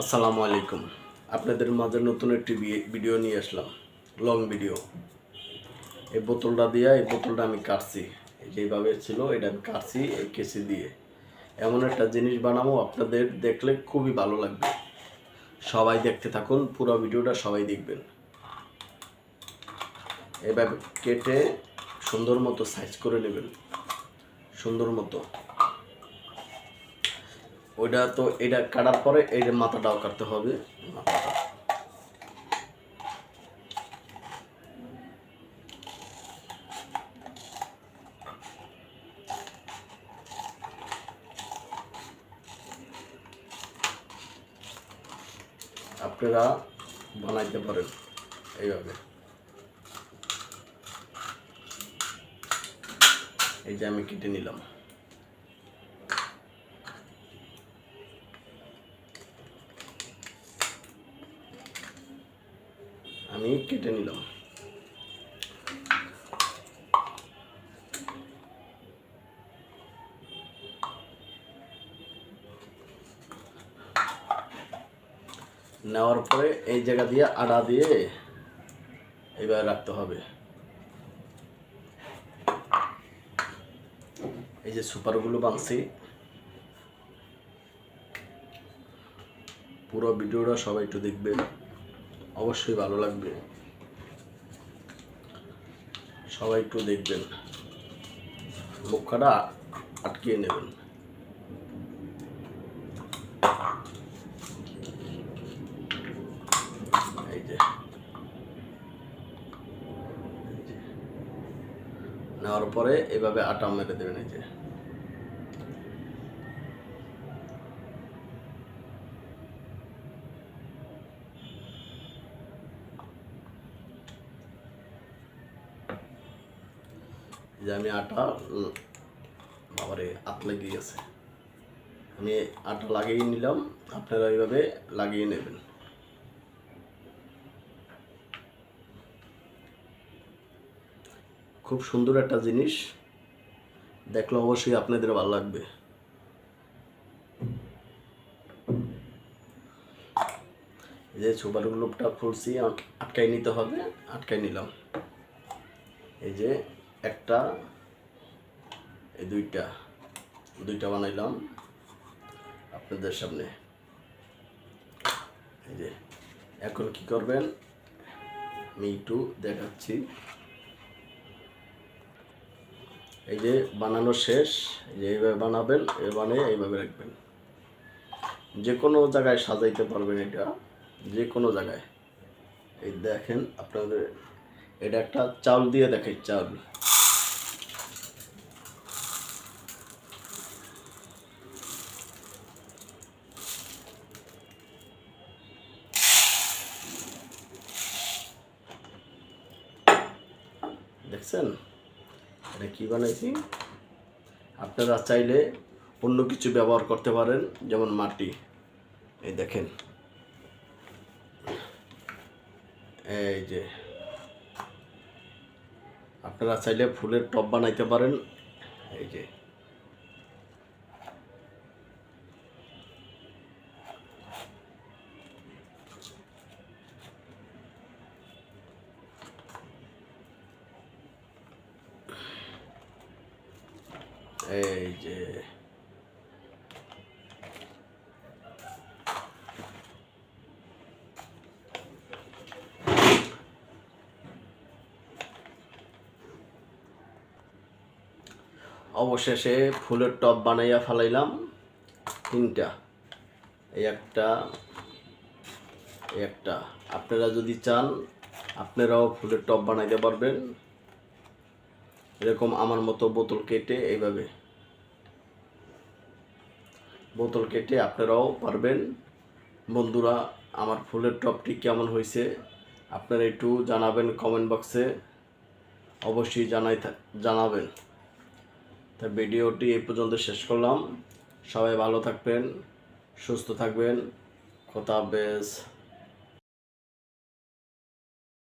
আসসালামু আলাইকুম। আপনাদের মাঝে নতুন একটি ভিডিও নিয়ে আসলাম। লং ভিডিও এই বোতলটা দিয়ে এই বোতলটা আমি কাটছি। যেভাবে ছিল, এটা আমি কাটছি এই কেসি দিয়ে। এমন একটা জিনিস বানাবো, আপনাদের দেখলে খুবই ভালো লাগবে। সবাই দেখতে থাকুন, পুরো ভিডিওটা সবাই দেখবেন। এভাবে কেটে সুন্দর মতো সাইজ করে নেবেন। সুন্দর মতো। ওইটা তো এটা কাটার পরে এই যে মাথাটাও কাটতে হবে। আপনারা বানাইতে পারেন এইভাবে। এই যে আমি কেটে নিলাম। আমি কেটে নিলাম। নেওয়ার পরে এই জায়গা দিয়ে আড়া দিয়ে এইভাবে রাখতে হবে। এই যে সুপারগুলো বাঁধছি। পুরো ভিডিওটা সবাই একটু দেখবেন। অবশ্যই ভালো লাগবে। সবাই একটু দেখবেন। মুখটা আটকিয়ে নেবেন। এই যে। নেওয়ার পরে এভাবে আটা মেরে দেবেন, এই যে। যে আমি আটা বাবারে হাত লেগে গেছে। আমি আটা লাগিয়ে নিলাম, আপনারা এইভাবে লাগিয়ে নেবেন। খুব সুন্দর একটা জিনিস। দেখলে অবশ্যই আপনাদের ভালো লাগবে। যে সুপার গ্লুপটা খুলছি আটকাই নিতে হবে আটকাই নিলাম। এই যে একটা, এই দুইটা দুইটা বানাইলাম আপনাদের সামনে। এই যে, এখন কি করবেন? আমি একটু দেখাচ্ছি। এই যে, বানানো শেষ। যে, এইভাবে বানাবেন এই বানিয়ে এইভাবে রাখবেন। যে কোনো জায়গায় সাজাইতে পারবেন এটা, যে কোনো জায়গায়। এই দেখেন আপনাদের, এটা একটা চাউল দিয়ে দেখাই, চাউল। দেখছেন? এটা কী বানাইছি? আপনারা চাইলে অন্য কিছু ব্যবহার করতে পারেন, যেমন মাটি। এই দেখেন। এই যে। আপনারা চাইলে ফুলের টপ বানাইতে পারেন। এই যে। এই যে অবশেষে ফুলের টব বানাইয়া ফেলাইলাম তিনটা। এই একটা একটা। আপনারা যদি চান, আপনারাও ফুলের টব বানাইতে পারবেন। এরকম আমার মতো বোতল কেটে এইভাবে বোতল কেটে আপনারাও পারবেন। বন্ধুরা, আমার ফুলের টপটি কেমন হয়েছে আপনারা একটু জানাবেন কমেন্ট বক্সে অবশ্যই জানাই জানাবেন। তা ভিডিওটি এই পর্যন্ত শেষ করলাম। সবাই ভালো থাকবেন, সুস্থ থাকবেন। কথা হাফেজ।